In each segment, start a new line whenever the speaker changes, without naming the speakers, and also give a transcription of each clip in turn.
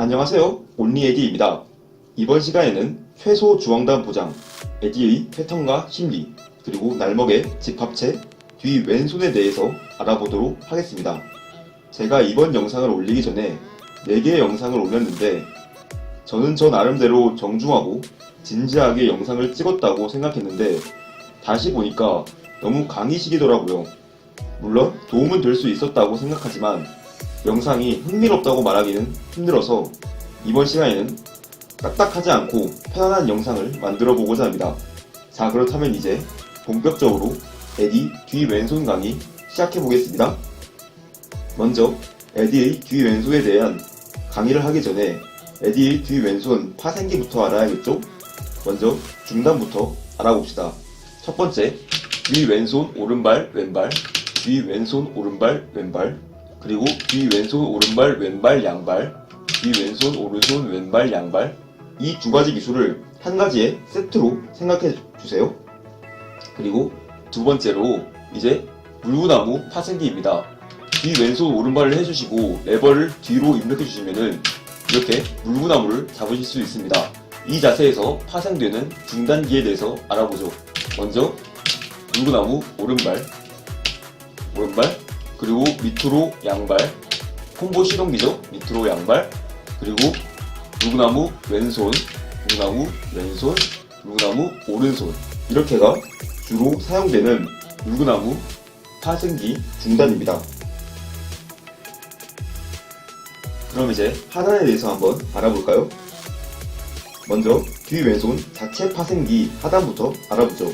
안녕하세요. 온리 에디입니다. 이번 시간에는 최소 주황단 보장, 에디의 패턴과 심리, 그리고 날먹의 집합체, 뒤 왼손에 대해서 알아보도록 하겠습니다. 제가 이번 영상을 올리기 전에 4개의 영상을 올렸는데 저는 저 나름대로 정중하고 진지하게 영상을 찍었다고 생각했는데 다시 보니까 너무 강의식이더라고요. 물론 도움은 될 수 있었다고 생각하지만 영상이 흥미롭다고 말하기는 힘들어서 이번 시간에는 딱딱하지 않고 편안한 영상을 만들어 보고자 합니다. 자, 그렇다면 이제 본격적으로 에디 뒤 왼손 강의 시작해 보겠습니다. 먼저 에디의 뒤 왼손에 대한 강의를 하기 전에 에디의 뒤 왼손 파생기부터 알아야겠죠? 먼저 중단부터 알아봅시다. 첫 번째, 뒤 왼손 오른발 왼발, 뒤 왼손 오른발 왼발, 그리고 뒤 왼손 오른발 왼발 양발, 뒤 왼손 오른손 왼발 양발 이 두 가지 기술을 한 가지의 세트로 생각해 주세요. 그리고 두 번째로 이제 물구나무 파생기입니다. 뒤 왼손 오른발을 해주시고 레버를 뒤로 입력해 주시면은 이렇게 물구나무를 잡으실 수 있습니다. 이 자세에서 파생되는 중단기에 대해서 알아보죠. 먼저 물구나무 오른발, 오른발, 그리고 밑으로 양발, 콤보 시동기죠. 밑으로 양발, 그리고 물구나무 왼손, 물구나무 왼손, 물구나무 오른손 이렇게가 주로 사용되는 물구나무 파생기 중단입니다. 그럼 이제 하단에 대해서 한번 알아볼까요? 먼저 뒤 왼손 자체 파생기 하단부터 알아보죠.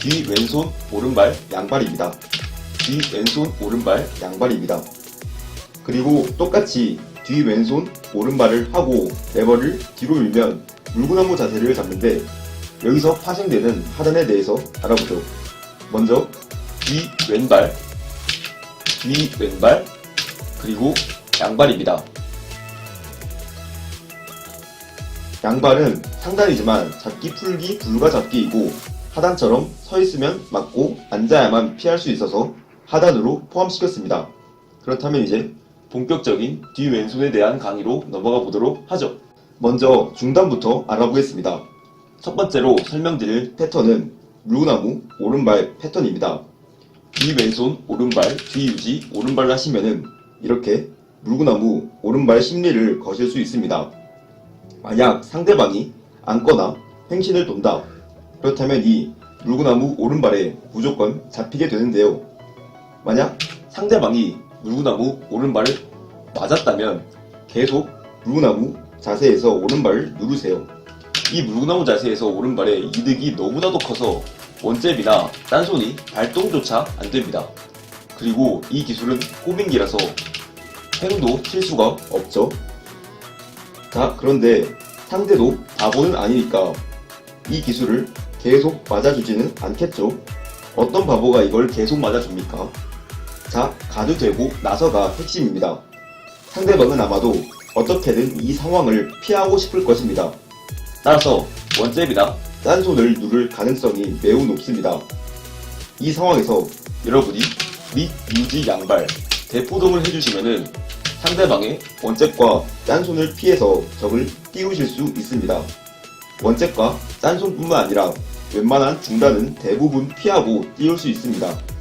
뒤 왼손 오른발 양발입니다. 뒤 왼손 오른발 양발입니다. 그리고 똑같이 뒤 왼손 오른발을 하고 레버를 뒤로 밀면 물구나무 자세를 잡는데 여기서 파생되는 하단에 대해서 알아보죠. 먼저 뒤 왼발, 뒤 왼발, 그리고 양발입니다. 양발은 상단이지만 잡기 풀기 불가 잡기이고 하단처럼 서 있으면 맞고 앉아야만 피할 수 있어서 하단으로 포함시켰습니다. 그렇다면 이제 본격적인 뒤 왼손에 대한 강의로 넘어가 보도록 하죠. 먼저 중단부터 알아보겠습니다. 첫 번째로 설명드릴 패턴은 물구나무 오른발 패턴입니다. 뒤 왼손 오른발 뒤 유지 오른발 하시면은 이렇게 물구나무 오른발 심리를 거실 수 있습니다. 만약 상대방이 앉거나 횡신을 돈다. 그렇다면 이 물구나무 오른발에 무조건 잡히게 되는데요. 만약 상대방이 물구나무 오른발을 맞았다면 계속 물구나무 자세에서 오른발을 누르세요. 이 물구나무 자세에서 오른발의 이득이 너무나도 커서 원잽이나 딴손이 발동조차 안 됩니다. 그리고 이 기술은 꼬민기라서 횡도 칠 수가 없죠. 자, 그런데 상대도 바보는 아니니까 이 기술을 계속 맞아주지는 않겠죠. 어떤 바보가 이걸 계속 맞아줍니까? 자, 가드 되고 나서가 핵심입니다. 상대방은 아마도 어떻게든 이 상황을 피하고 싶을 것입니다. 따라서 원잽이나 딴손을 누를 가능성이 매우 높습니다. 이 상황에서 여러분이 밑, 유지, 양발, 대포동을 해주시면은 상대방의 원잽과 딴손을 피해서 적을 띄우실 수 있습니다. 원잽과 딴손뿐만 아니라 웬만한 중단은 대부분 피하고 띄울 수 있습니다.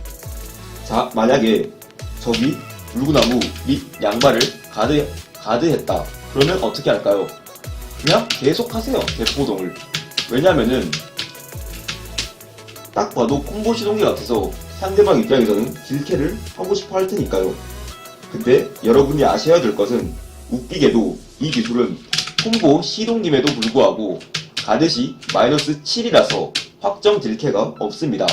자, 만약에 적이 물구나무 밑 양발을 가드, 가드했다. 그러면 어떻게 할까요? 그냥 계속 하세요. 대포동을. 왜냐면은, 딱 봐도 콤보 시 동기 같아서 상대방 입장에서는 딜캐를 하고 싶어 할 테니까요. 근데 여러분이 아셔야 될 것은 웃기게도 이 기술은 콤보 시동임에도 불구하고 가듯이 마이너스 7이라서 확정 딜캐가 없습니다.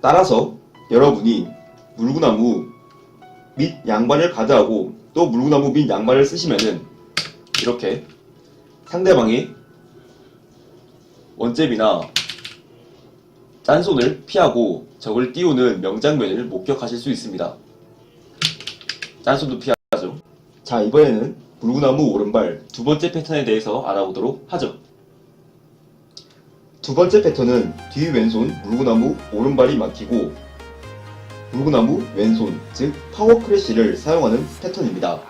따라서 여러분이 물구나무 밑 양발을 가드하고 또 물구나무 밑 양발을 쓰시면은 이렇게 상대방의 원잽이나 딴손을 피하고 적을 띄우는 명장면을 목격하실 수 있습니다. 딴손도 피하죠. 자, 이번에는 물구나무 오른발 두 번째 패턴에 대해서 알아보도록 하죠. 두 번째 패턴은 뒤 왼손 물구나무 오른발이 막히고 물구나무 왼손 즉 파워 크래쉬를 사용하는 패턴입니다.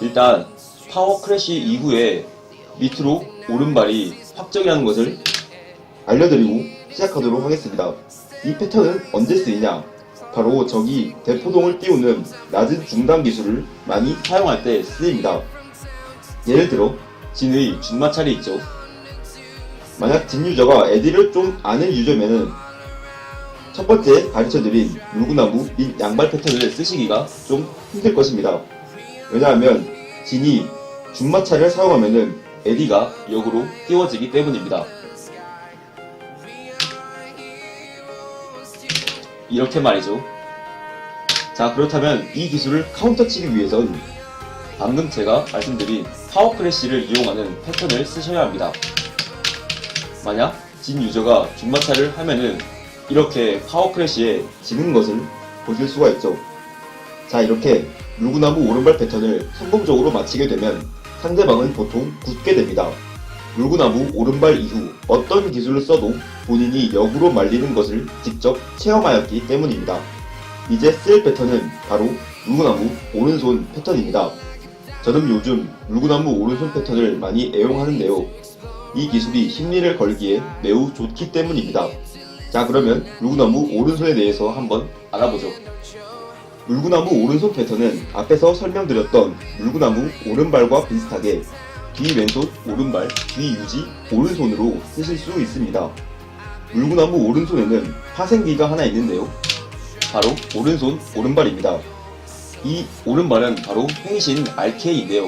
일단 파워 크래쉬 이후에 밑으로 오른발이 확정이라는 것을 알려드리고 시작하도록 하겠습니다. 이 패턴은 언제 쓰이냐? 바로 적이 대포동을 띄우는 낮은 중단 기술을 많이 사용할 때 쓰입니다. 예를 들어 진의 준마찰이 있죠. 만약 진 유저가 에디를 좀 아는 유저면은 첫 번째 가르쳐드린 물구나무 및 양발 패턴을 쓰시기가 좀 힘들 것입니다. 왜냐하면 진이 준마차를 사용하면은 에디가 역으로 띄워지기 때문입니다. 이렇게 말이죠. 자 그렇다면 이 기술을 카운터 치기 위해선 방금 제가 말씀드린 파워 크래쉬를 이용하는 패턴을 쓰셔야 합니다. 만약 진 유저가 준마차를 하면은 이렇게 파워 크래쉬에 지는 것을 보실 수가 있죠. 자 이렇게 물구나무 오른발 패턴을 성공적으로 마치게 되면 상대방은 보통 굳게 됩니다. 물구나무 오른발 이후 어떤 기술을 써도 본인이 역으로 말리는 것을 직접 체험하였기 때문입니다. 이제 쓸 패턴은 바로 물구나무 오른손 패턴입니다. 저는 요즘 물구나무 오른손 패턴을 많이 애용하는데요. 이 기술이 심리를 걸기에 매우 좋기 때문입니다. 자 그러면 물구나무 오른손에 대해서 한번 알아보죠. 물구나무 오른손 패턴은 앞에서 설명드렸던 물구나무 오른발과 비슷하게 뒤 왼손 오른발, 뒤 유지 오른손으로 쓰실 수 있습니다. 물구나무 오른손에는 파생기가 하나 있는데요. 바로 오른손 오른발입니다. 이 오른발은 바로 횡신 RK인데요.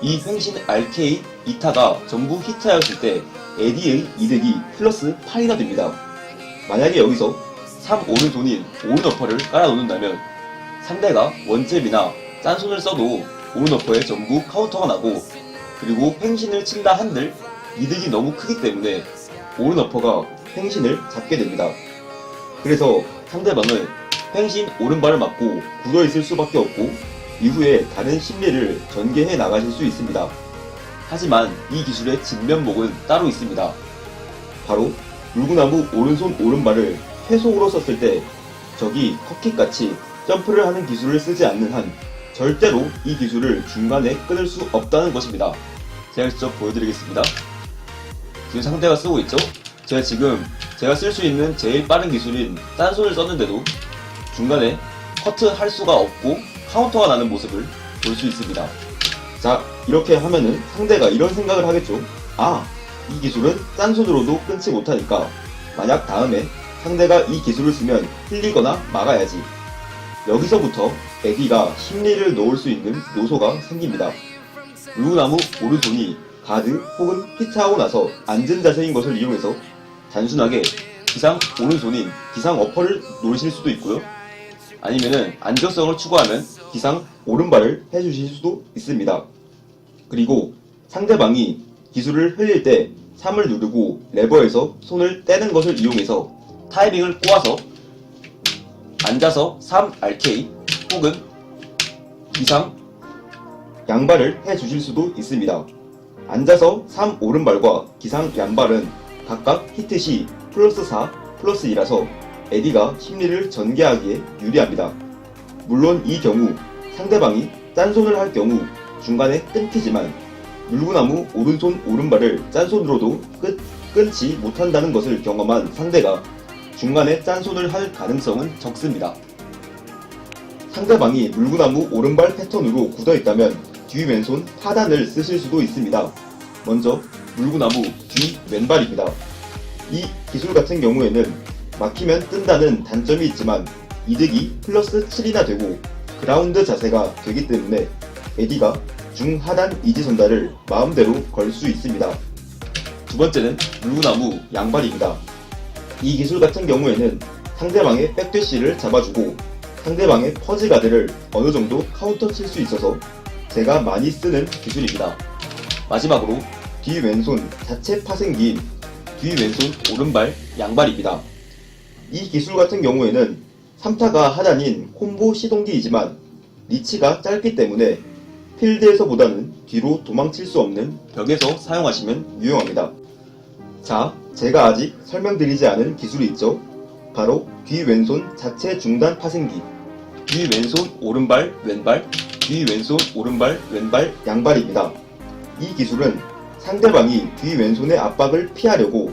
이 횡신 RK 2타가 전부 히트하였을 때 에디의 이득이 플러스 8이나 됩니다. 만약에 여기서 3 오른손인 오른 어퍼를 깔아놓는다면 상대가 원잽이나 짠손을 써도 오른 어퍼에 전부 카운터가 나고 그리고 횡신을 친다 한들 이득이 너무 크기 때문에 오른 어퍼가 횡신을 잡게 됩니다. 그래서 상대방은 횡신 오른발을 맞고 굳어있을 수밖에 없고 이후에 다른 심리를 전개해 나가실 수 있습니다. 하지만 이 기술의 진면목은 따로 있습니다. 바로 물구나무 오른손 오른발을 회속으로 썼을 때 적이 커킥같이 점프를 하는 기술을 쓰지 않는 한 절대로 이 기술을 중간에 끊을 수 없다는 것입니다. 제가 직접 보여드리겠습니다. 지금 상대가 쓰고 있죠? 제가 지금 제가 쓸 수 있는 제일 빠른 기술인 딴손을 썼는데도 중간에 커트 할 수가 없고 카운터가 나는 모습을 볼 수 있습니다. 자, 이렇게 하면은 상대가 이런 생각을 하겠죠. 아, 이 기술은 딴손으로도 끊지 못하니까 만약 다음에 상대가 이 기술을 쓰면 흘리거나 막아야지. 여기서부터 에디가 심리를 넣을 수 있는 요소가 생깁니다. 물구나무 오른손이 가드 혹은 히트하고 나서 앉은 자세인 것을 이용해서 단순하게 기상 오른손인 기상 어퍼를 노리실 수도 있고요. 아니면은 안정성을 추구하면 기상 오른발을 해주실 수도 있습니다. 그리고 상대방이 기술을 흘릴 때 3을 누르고 레버에서 손을 떼는 것을 이용해서 타이밍을 꼬아서 앉아서 3RK 혹은 기상 양발을 해 주실 수도 있습니다. 앉아서 3 오른발과 기상 양발은 각각 히트 시 플러스 4, 플러스 2라서 에디가 심리를 전개하기에 유리합니다. 물론 이 경우 상대방이 짠손을 할 경우 중간에 끊기지만 물구나무 오른손 오른발을 짠손으로도 끝, 끊지 못한다는 것을 경험한 상대가 중간에 짠손을 할 가능성은 적습니다. 상대방이 물구나무 오른발 패턴으로 굳어있다면 뒤 왼손 하단을 쓰실 수도 있습니다. 먼저 물구나무 뒤 왼발입니다. 이 기술 같은 경우에는 막히면 뜬다는 단점이 있지만 이득이 플러스 7이나 되고 그라운드 자세가 되기 때문에 에디가 중하단 이지 전달을 마음대로 걸 수 있습니다. 두 번째는 물구나무 양발입니다. 이 기술 같은 경우에는 상대방의 백대시를 잡아주고 상대방의 퍼즈 가드를 어느 정도 카운터 칠 수 있어서 제가 많이 쓰는 기술입니다. 마지막으로 뒤 왼손 자체 파생기인 뒤 왼손 오른발 양발입니다. 이 기술 같은 경우에는 3타가 하단인 콤보 시동기이지만 리치가 짧기 때문에 필드에서보다는 뒤로 도망칠 수 없는 벽에서 사용하시면 유용합니다. 자, 제가 아직 설명드리지 않은 기술이 있죠. 바로 뒤 왼손 자체 중단 파생기. 뒤 왼손 오른발 왼발 뒤 왼손 오른발 왼발 양발입니다. 이 기술은 상대방이 뒤 왼손의 압박을 피하려고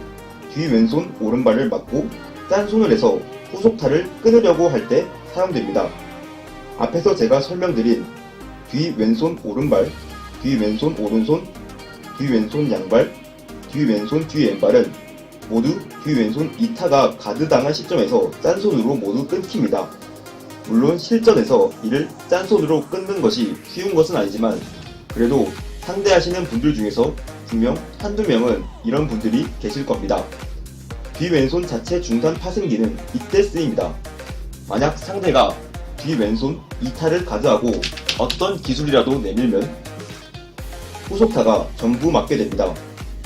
뒤 왼손 오른발을 맞고 짠 손을 해서 후속타를 끊으려고 할 때 사용됩니다. 앞에서 제가 설명드린 뒤 왼손 오른발, 뒤 왼손 오른손, 뒤 왼손 양발, 뒤 왼손 뒤 왼발은 모두 뒤 왼손 이타가 가드당한 시점에서 짠손으로 모두 끊깁니다. 물론 실전에서 이를 짠손으로 끊는 것이 쉬운 것은 아니지만 그래도 상대하시는 분들 중에서 분명 한두 명은 이런 분들이 계실 겁니다. 뒤 왼손 자체 중단 파승기는 이때 쓰입니다. 만약 상대가 뒤 왼손 이타를 가드하고 어떤 기술이라도 내밀면 후속타가 전부 맞게 됩니다.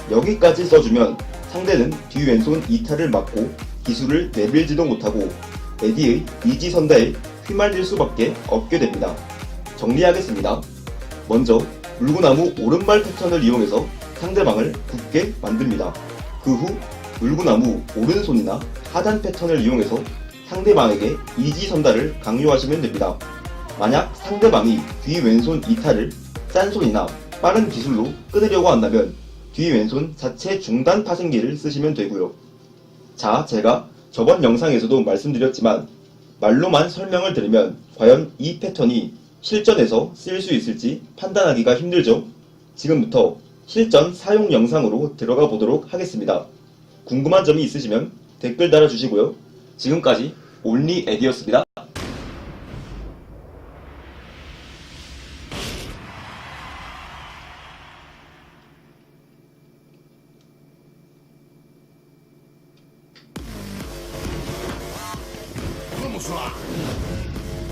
여기까지 써주면 상대는 뒤 왼손 이타를 맞고 기술을 내밀지도 못하고 에디의 이지선다에 휘말릴 수밖에 없게 됩니다. 정리하겠습니다. 먼저 물구나무 오른발 패턴을 이용해서 상대방을 굳게 만듭니다. 그 후 물구나무 오른손이나 하단 패턴을 이용해서 상대방에게 이지선다를 강요하시면 됩니다. 만약 상대방이 뒤 왼손 이타를 짠손이나 빠른 기술로 끊으려고 한다면 뒤 왼손 자체 중단 파생기를 쓰시면 되고요. 자, 제가 저번 영상에서도 말씀드렸지만 말로만 설명을 들으면 과연 이 패턴이 실전에서 쓰일 수 있을지 판단하기가 힘들죠? 지금부터 실전 사용 영상으로 들어가 보도록 하겠습니다. 궁금한 점이 있으시면 댓글 달아주시고요. 지금까지 올리 에디였습니다.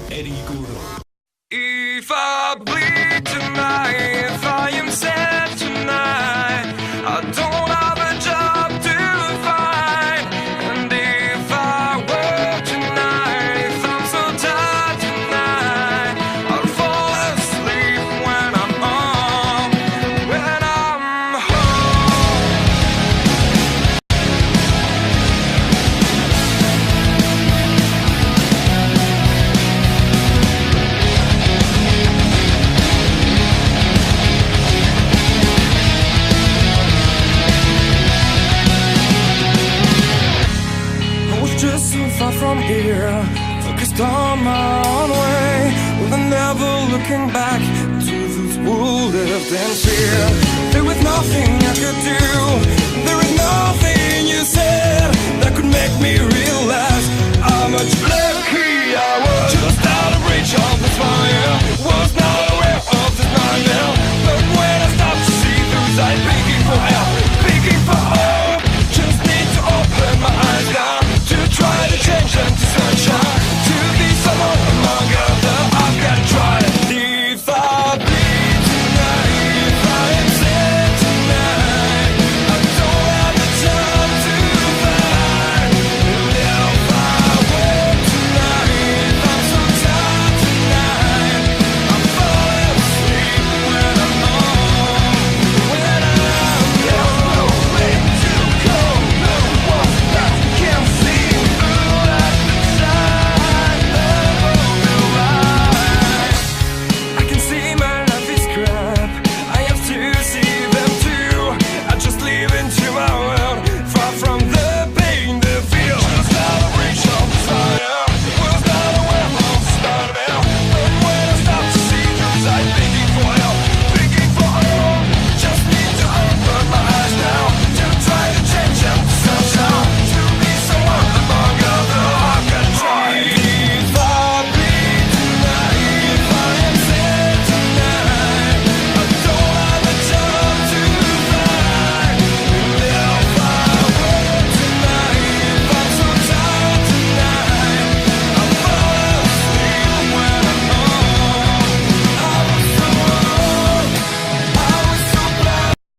Eddie Guru.
If I bleed tonight, back to those world lived in fear. There was nothing I could do. There was nothing you said that could make me realize how much lucky I was. Just out of reach of the fire. Was not aware of this nightmare.